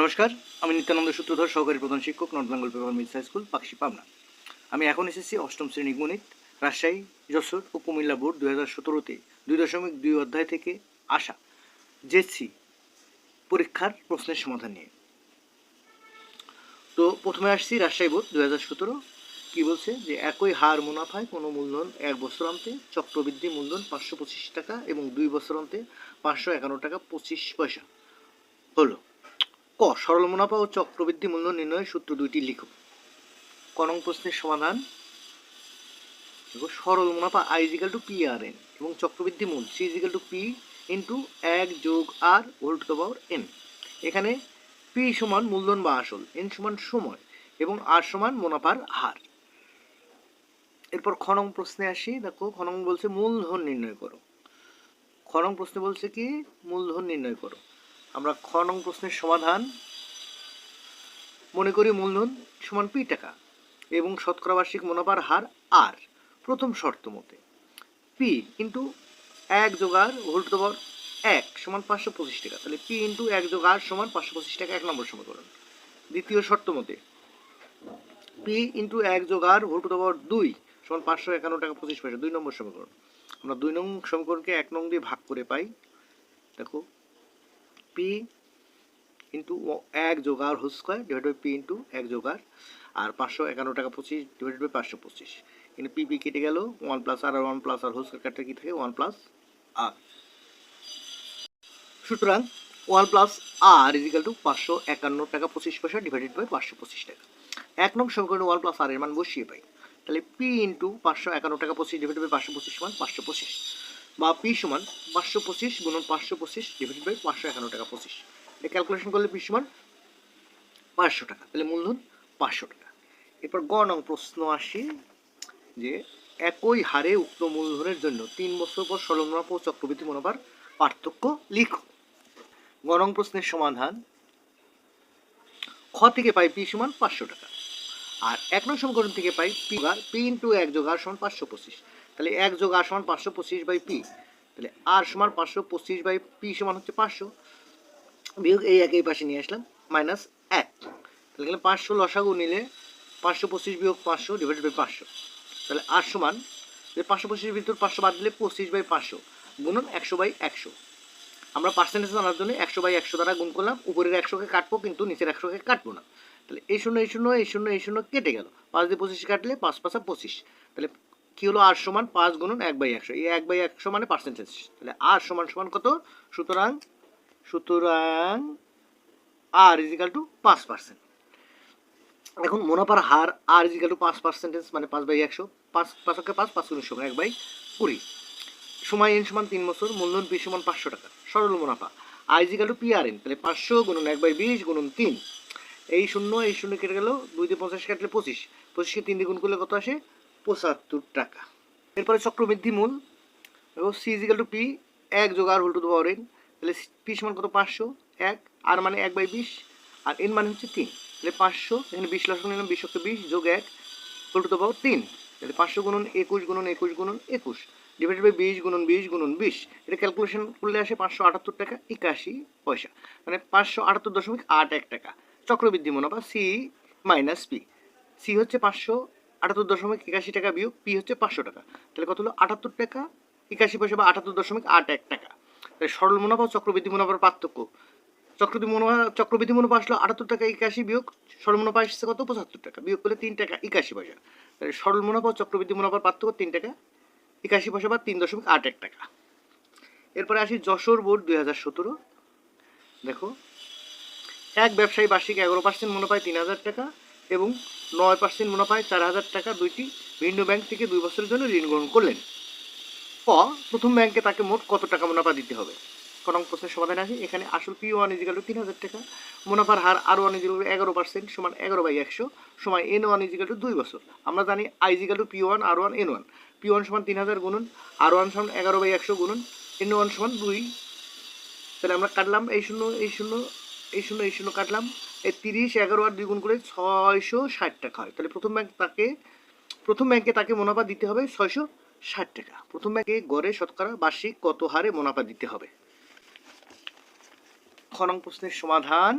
নমস্কার, আমি নিত্যানন্দ সূত্রধর, সহকারী প্রধান শিক্ষক, north Bengal paper mills high school Pakshi Pabna. আমি এখন এসেছি অষ্টম শ্রেণি গণিত, রাজশাহী, যশোর ও কুমিল্লা বোর্ড দুই হাজার সতেরোতে দুই দশমিক দুই অধ্যায় থেকে আসা জেসি পরীক্ষার প্রশ্নের সমাধান নিয়ে। তো প্রথমে আসছি রাজশাহী বোর্ড দুই হাজার সতেরো। কী বলছে? যে একই হার মুনাফায় কোনো মূলধন এক বছর অন্তে, চক্রবৃদ্ধি মূলধন পাঁচশো পঁচিশ টাকা এবং দুই বছর অন্তে পাঁচশো একান্ন টাকা পঁচিশ পয়সা। হলো সরল মুনাফা ও চক্রবৃদ্ধি মূল্য নির্ণয়ের সূত্র দুইটি লিখো ক নং প্রশ্নের সমাধান। দেখো, সরল মুনাফা I equal to P R N এবং চক্রবৃদ্ধি মূল C equal to P into এক যোগ R whole to the power N এখানে পি সমান মূলধন বা আসল এন সমান সময় এবং আর সমান মুনাফার হার। এরপর খ নং প্রশ্নে আসি। দেখো খ নং বলছে মূলধন নির্ণয় করো। খ নং প্রশ্নে বলছে কি? মূলধন নির্ণয় করো। আমরা খ নং প্রশ্নের সমাধান। মনে করি মূলধন সমান পি টাকা এবং শতকরা বার্ষিক মুনাফার হার আর, প্রথম শর্ত মতে। পি ইন্টু এক যোগার হোল টু পাওয়ার এক সমান পাঁচশো পঁচিশ টাকা। তাহলে পি ইন্টু এক যোগ আর সমান পাঁচশো পঁচিশ টাকা এক নম্বর সমীকরণ। দ্বিতীয় শর্ত মতে পি ইন্টু এক যোগ আর হোল টু পাওয়ার দুই সমান পাঁচশো একান্ন টাকা পঁচিশ পয়সা, দুই নম্বর সমীকরণ। আমরা দুই নং সমীকরণকে এক নং দিয়ে ভাগ করে পাই। দেখো পি ইন্টু এক যোগার whole square divide by P into এক যোগার, আর পাঁচশো একান্ন টাকা পঁচিশ ডিভাইড বাই পাঁচশো পঁচিশ। কিন্তু পি পি কেটে গেল? One plus R one plus R whole square কাটতে কি থাকে ওয়ান প্লাস আর সুতরাং one plus R equal to পাঁচশো একান্ন টাকা পঁচিশ পয়সা ডিভাইডেড বাই পাঁচশো পঁচিশ টাকা। এক নং সমীকরণে ওয়ান প্লাস আর এর মান বসিয়ে পাই। তাহলে পি ইন্টু পাঁচশো একান্ন টাকা পঁচিশ ডিভাইড বাই পাঁচশো পঁচিশ সমান পাঁচশো পঁচিশ। বা পি সমান পাঁচশো পঁচিশ গুণন পাঁচশো পঁচিশ ডিভাইডেড বাই পাঁচশো একান্ন টাকা পঁচিশ। এটা ক্যালকুলেশন করলে পি সমান পাঁচশো টাকা। তাহলে মূলধন পাঁচশো টাকা। এরপর গ নং প্রশ্ন আসি যে, একই হারে উক্ত মূলধনের জন্য তিন বছর পর সরল মুনাফা ও চক্রবৃদ্ধি মুনাফার পার্থক্য লিখো। গ নং প্রশ্নের সমাধান, খ থেকে পাই পি সমান পাঁচশো টাকা। আর এক নং সমীকরণ থেকে পাই পি যোগার পি ইন্টু এক যোগার সমান পাঁচশো পঁচিশ। তাহলে এক যোগ আর সমান পাঁচশো পঁচিশ বাই পি। তাহলে আর সমান পাঁচশো পঁচিশ বাই পি সমান হচ্ছে পাঁচশো। বিয়োগ এই এক এই পাশে নিয়ে আসলাম মাইনাস এক। তাহলে গেলে পাঁচশো লসাগু নিলে পাঁচশো পঁচিশ বিয়োগ পাঁচশো ডিভাইডেড বাই পাঁচশো। তাহলে আর সমান পাঁচশো পঁচিশের ভিতর পাঁচশো বাদ দিলে পঁচিশ বাই পাঁচশো গুণন একশো বাই একশো। আমরা পার্সেন্টেজ জানার জন্য একশো বাই একশো দ্বারা গুণ করলাম, উপরের একশোকে কাটবো কিন্তু নিচের একশোকে কাটবো না। তাহলে এই শূন্য এই শূন্য এই শূন্য এই শূন্য কেটে গেল। পাঁচ দিয়ে পঁচিশ কাটলে পাঁচ পাঁচা পঁচিশ। তাহলে কি হলো? আর সমান পাঁচ গুণন এক বাই একশো। এই এক বাই একশো মানে পার্সেন্টেজ তাহলে আর সমান সমান কত? সুতরাং সুতরাং আর ইজিক্যাল টু পাঁচ পার্সেন্ট এখন মুনাফার হার আর ইজিক্যাল টু পাঁচ পার্সেন্টেজ মানে পাঁচ বাই একশো। পাঁচ পাঁচকে পাঁচ পাঁচ উনিশ সমান এক বাই কুড়ি। সময় এন সমান তিন বছর, মূলধন পি সমান পাঁচশো টাকা। সরল মুনাফা। I equal to P R N তাহলে পাঁচশো গুণন এক বাই বিশ গুণন তিন। এই শূন্য এই শূন্য কেটে গেল, দুই দিয়ে পঞ্চাশ কাটলে পঁচিশ। পঁচিশকে তিন দিয়ে গুণ করলে কত আসে? পঁচাত্তর টাকা। এরপরে চক্রবৃদ্ধি মূল। এবং সি ইজিক্যাল টু পি এক যোগ আর হোল টু এন তাহলে পি সমান কত? পাঁচশো, এক। আর মানে এক বাই বিশ, আর এন মানে হচ্ছে তিন। তাহলে পাঁচশো, এখানে বিশ লক্ষ নিলাম, বিশ লক্ষ বিশ, যোগ এক হোল টু পাওয়ার তিন। তাহলে পাঁচশো গুণন একুশ গুণন একুশ গুণন একুশ ডিভাইডেড বাই বিশ, গুণন বিশ গুণন বিশ। এটা ক্যালকুলেশন করলে আসে পাঁচশো আটাত্তর টাকা, একাশি পয়সা। মানে পাঁচশো আটাত্তর দশমিক আট এক টাকা। চক্রবৃদ্ধি মুনাফা সি মাইনাস পি সি হচ্ছে পাঁচশো আটাত্তর দশমিক একাশি টাকা বিয়োগ পি হচ্ছে পাঁচশো টাকা। তাহলে কত হলো? আটাত্তর টাকা, একাশি পয়সা বা আটাত্তর দশমিক আট এক টাকা। তাহলে সরল মুনাফা চক্রবৃদ্ধি মুনাফার পার্থক্য। চক্রবৃদ্ধি মুনাফা চক্রবৃদ্ধি মুনাফা আসলো আটাত্তর টাকা একাশি বিয়োগ, সরল মুনাফা আসছে কত? পঁচাত্তর টাকা। বিয়োগ করলে তিন টাকা একাশি পয়সা। তাহলে সরল মুনাফা চক্রবৃদ্ধি মুনাফার পার্থক্য তিন টাকা, একাশি পয়সা বা তিন দশমিক আট এক টাকা। এরপরে আসি যশোর বোর্ড দুই হাজার সতেরো। দেখো এক ব্যবসায়ী বার্ষিক এগারো পার্সেন্ট মুনাফায় তিন হাজার টাকা এবং নয় পার্সেন্ট মুনাফায় চার হাজার টাকা দুইটি ভিন্ন ব্যাংক থেকে দুই বছরের জন্য ঋণ গ্রহণ করলেন। ক, প্রথম ব্যাংকে তাকে মোট কত টাকা মুনাফা দিতে হবে? করং প্রশ্নের সমাধান আছে। এখানে আসল পি ওয়ান ইজিক্যাল টু তিন হাজার টাকা। মুনাফার হার আর ওয়ান ইজিক্যাল টু এগারো পার্সেন্ট সমান এগারো বাই একশো সময় এন ওয়ান ইজিক্যাল টু দুই বছর। আমরা জানি I equal to P one R one N one P one সমান তিন হাজার গুণন আর ওয়ান সমান এগারো বাই একশো গুণন এন ওয়ান সমান দুই। তাহলে আমরা কাটলাম এই শূন্য এই শূন্য এই শূন্য এই শূন্য কাটলাম। এই তিরিশ, এগারো আর দুই গুণ করে ছয়শো ষাট টাকা হয়। তাহলে প্রথম ব্যাংক তাকে, প্রথম ব্যাংকে তাকে মুনাফা দিতে হবে ছয়শো ষাট টাকা। প্রথম ব্যাংকে গড়ে, শতকরা, বার্ষিক কত হারে মুনাফা দিতে হবে? খ নং প্রশ্নের সমাধান।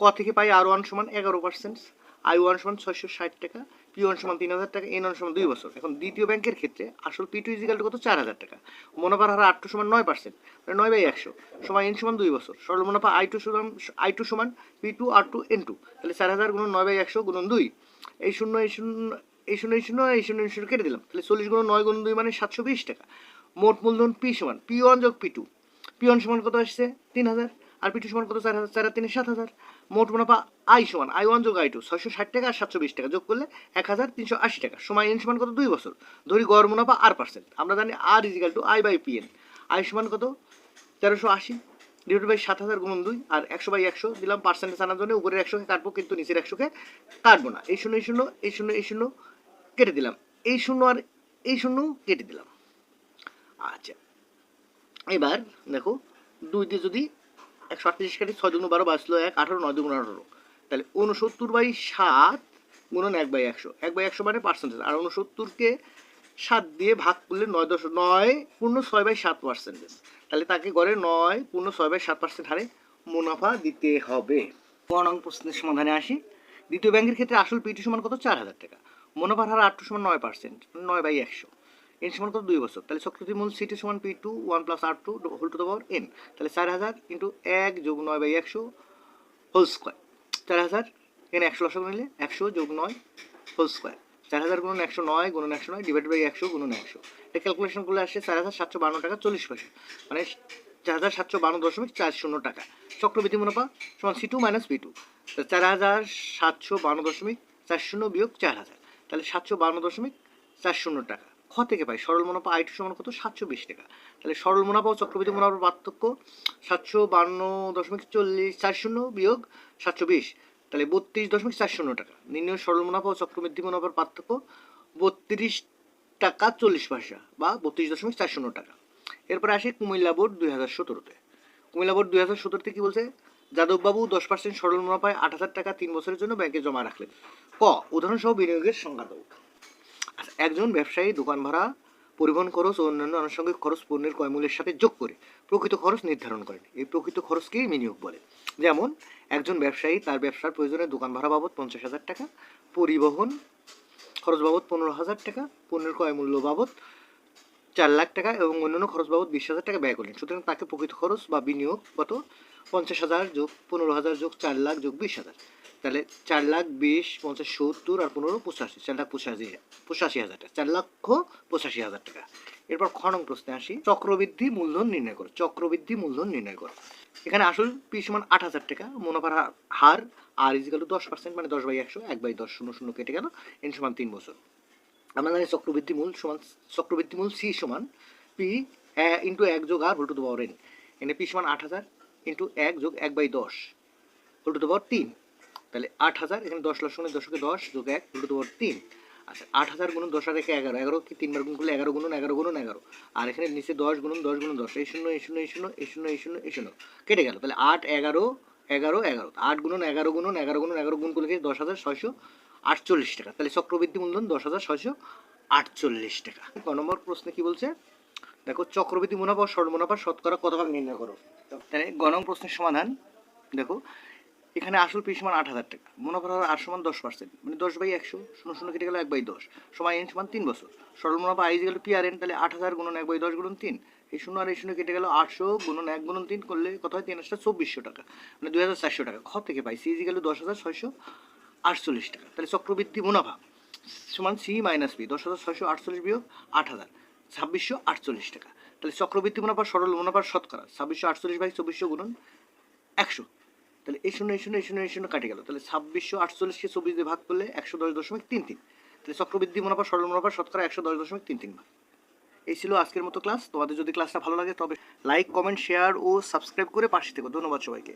ক থেকে পাই আর ওয়ান সমান এগারো পার্সেন্ট আই ওয়ান সমান ছয়শো ষাট টাকা। পি ওয়ান সমান তিন হাজার টাকা এন ওয়ান সমান দুই বছর। এখন দ্বিতীয় ব্যাংকের ক্ষেত্রে আসল পি টু ইজিক্যাল কত? চার হাজার টাকা। মুনাফার হার আট টু সমান নয় পার্সেন্ট মানে নয় বাই একশো। সমান এন সমান দুই বছর। সরল মুনাফা আই টু সমান আই টু সমান P two R two N two তাহলে চার হাজার গুণন নয় বাই একশো গুণন দুই। এই শূন্য এই শূন্য এই শূন্য এই শূন্য এই শূন্য এই শূন্য কেটে দিলাম। তাহলে চল্লিশ গুণ নয় গুণ দুই মানে সাতশো বিশ টাকা। মোট মূলধন পি সমান পি ওয়ান যোগ পি টু পি ওয়ান সমান কত আসছে? তিন হাজার। আর পি টু সমান কত? চার হাজার, চার তিনে সাত হাজার। মোট মুনাফা আই সমান আই ওয়ান যোগ আই টু ছয়শো ষাট টাকা আর সাতশো বিশ টাকা যোগ করলে এক হাজার তিনশো আশি টাকা। সময় এন সমান কত? দুই বছর। ধরি গড় মুনাফা আর পার্সেন্ট আমরা জানি R equal to I by P N I সমান কত? তেরোশো আশি ডিভাইড বাই সাত হাজার গুণ দুই আর একশো বাই একশো দিলাম পার্সেন্টেজ আনার জন্য উপরের একশোকে কাটবো, কিন্তু নিচের একশোকে কাটবো না। এই শূন্য এই শূন্য এই শূন্য এই শূন্য কেটে দিলাম। এই শূন্য আর এই শূন্য কেটে দিলাম। আচ্ছা। এবার দেখো দুই দিয়ে যদি একশো আটত্রিশ কাটি ছয় দুগুণ বারো বাঁচলো এক, আঠারো নয় দুগুণ আঠারো। তাহলে উনসত্তর বাই সাত গুণন এক বাই একশো। এক বাই একশো মানে পার্সেন্টেজ আর উনসত্তরকে সাত দিয়ে ভাগ করলে নয় দশ নয় পূর্ণ ছয় বাই সাত পার্সেন্টেজ তাহলে তাকে গড়ে নয় পূর্ণ ছয় বাই সাত পার্সেন্ট হারে মুনাফা দিতে হবে। নং প্রশ্নের সমাধানে আসি। দ্বিতীয় ব্যাংকের ক্ষেত্রে আসল পিটি সমান কত? চার হাজার টাকা। মুনাফার হার আট সমান নয় পার্সেন্ট নয় বাই একশো। এন সমান কত? দুই বছর। তাহলে চক্রবৃদ্ধি মূল সিটি সমান P to one plus R to whole to the power N তাহলে চার হাজার ইন্টু এক যোগ নয় বাই একশো হোল স্কোয়ার চার হাজার এখানে একশো লসক নিলে একশো যোগ নয় হোল স্কোয়ার চার হাজার গুণন একশো নয়, গুণন একশো নয় ডিভাইড বাই একশো, গুণন একশো। এটা ক্যালকুলেশন করলে আসছে চার হাজার সাতশো বান্ন টাকা চল্লিশ পয়সা। মানে চার হাজার সাতশো বান্ন দশমিক চার শূন্য টাকা। চক্রবৃদ্ধি মুনাফা সমান C two minus P two চার হাজার সাতশো বান্ন দশমিক চার শূন্য বিয়োগ চার হাজার। তাহলে সাতশো বান্ন দশমিক চার শূন্য টাকা। খ থেকে পাই। সরল মুনাফা আই টু সমান কত? সাতশো বিশ টাকা। তাহলে সরল মুনাফা ও চক্রবৃদ্ধি মুনাফার পার্থক্য সাতশো বান্ন দশমিক চল্লিশ চার শূন্য বিয়োগ সাতশো বিশ। তাহলে বত্রিশ দশমিক চার শূন্য টাকা। নির্ণয় সরল মুনাফা ও চক্রবৃদ্ধি মুনাফার পার্থক্য বত্রিশ টাকা চল্লিশ পয়সা বা বত্রিশ দশমিক চার শূন্য টাকা। এরপরে আসে কুমিল্লা বোর্ড দুই হাজার সতেরোতে। কুমিল্লা বোর্ড দুই হাজার সতেরোতে কি বলছে? যাদববাবু দশ পার্সেন্ট সরল মুনাফায় আট হাজার টাকা তিন বছরের জন্য ব্যাংকে জমা রাখলেন। ক, উদাহরণসহ বিনিয়োগের সংজ্ঞা দেব একজন ব্যবসায়ী দোকান ভাড়া পরিবহন খরচ ও অন্যান্য আনুষঙ্গিক খরচ পণ্যের ক্রয়মূল্যের সাথে যোগ করে প্রকৃত খরচ নির্ধারণ করেন। এই প্রকৃত খরচকেই বিনিয়োগ বলে। যেমন, একজন ব্যবসায়ী তার ব্যবসার প্রয়োজনে দোকান ভাড়া বাবদ পঞ্চাশ হাজার টাকা, পরিবহন খরচ বাবদ পনেরো হাজার টাকা, পণ্যের ক্রয়মূল্য বাবদ চার লাখ টাকা এবং অন্যান্য খরচ বাবদ বিশ হাজার টাকা ব্যয় করলেন সুতরাং তাকে প্রকৃত খরচ বা বিনিয়োগ কত পঞ্চাশ হাজার যোগ পনেরো হাজার যোগ চার লাখ যোগ বিশ হাজার। তাহলে চার লাখ বিশ, পঞ্চাশ, সত্তর আর পনেরো, পঁচাশি, চার লাখ পঁচাশি পঁচাশি হাজার টাকা, চার লক্ষ পঁচাশি হাজার টাকা। এরপর খ নং প্রশ্নে আসি। চক্রবৃদ্ধি মূলধন নির্ণয় করো, চক্রবৃদ্ধি মূলধন নির্ণয় করো। এখানে আসল পি সমান আট হাজার টাকা, মুনাফার হার- আর ইজিক্যাল দশ পার্সেন্ট মানে দশ বাই একশো, এক বাই দশ শূন্য শূন্য কেটে গেল এন সমান তিন বছর। আমরা জানি চক্রবৃদ্ধি মূল সমান, চক্রবৃদ্ধি মূল সি সমান পি ইন্টু এক যোগ R whole to the power N এনে পি সমান আট হাজার ইন্টু এক যোগ এক বাই দশ হোল টু দ্য পাওয়ার তিন। তাহলে আট হাজার, এখানে দশ লক্ষ দশকে দশ, যোগ এক হোল টু পাওয়ার তিন। আচ্ছা আট হাজার গুণন দশ আর একে এগারো এগারো কি তিনবার গুণ করলে এগারো গুণন এগারো গুণন এগারো? আর এখানে নিচে দশ গুণন দশ গুণন দশ, এই শূন্য এই শূন্য এই শূন্য এই শূন্য এই শূন্য এই শূন্য। কেটে গেল, তাহলে আট, এগারো এগারো এগারো। আট গুণন এগারো গুণন এগারো গুণন এগারো গুণ করলে দশ হাজার ছয়শো আটচল্লিশ টাকা। তাহলে চক্রবৃদ্ধি মূলধন দশ হাজার ছয়শো আটচল্লিশ টাকা। ক নম্বর প্রশ্নে কি বলছে? দেখো, চক্রবৃদ্ধি মুনাফা ও মুনাফা শতকরা কত ভাগ নির্ণয় করো? তাহলে গ নং প্রশ্নের সমাধান, দেখো এখানে আসল পি সমান আট হাজার টাকা। মুনাফার হার আর সমান দশ পার্সেন্ট মানে দশ বাই একশো, শূন্য শূন্য কেটে গেল এক বাই দশ। সময় এন সমান তিন বছর। সরল মুনাফা আই গেল পি আর এন তাহলে আট হাজার গুণন এক বাই দশ গুণন তিন। এই শূন্য আর এই শূন্য কেটে গেল আটশো গুণন এক গুণন তিন করলে কত হয়? তিন আসটা চব্বিশশো টাকা। মানে দুই হাজার চারশো টাকা। খ থেকে পাই সি গেল দশ হাজার ছয়শো আটচল্লিশ টাকা। তাহলে চক্রবৃদ্ধি মুনাফা। সমান সি মাইনাস বি দশ হাজার ছয়শো আটচল্লিশ বিয়োগ আট হাজার। ছাব্বিশশো আটচল্লিশ টাকা। তাহলে চক্রবৃদ্ধি মুনাফা, সরল মুনাফার শতকরা। ছাব্বিশশো আটচল্লিশ বাই চব্বিশশো গুণন একশো। তাহলে এই শূন্য এই শূন্য এই শূন্য এই শূন্য কাটে গেল। তাহলে ছাব্বিশশো আটচল্লিশকে চব্বিশ দিয়ে ভাগ করলে একশো দশ দশমিক তিন তিন। তাহলে চক্রবৃদ্ধি মুনাফা সরল মুনাফা শতকরা একশো দশ দশমিক তিন তিন ভাগ। এই ছিল আজকের মতো ক্লাস। তোমাদের যদি ক্লাসটা ভালো লাগে, তবে লাইক, কমেন্ট, শেয়ার ও সাবস্ক্রাইব করে পাশে থেকো। ধন্যবাদ সবাইকে।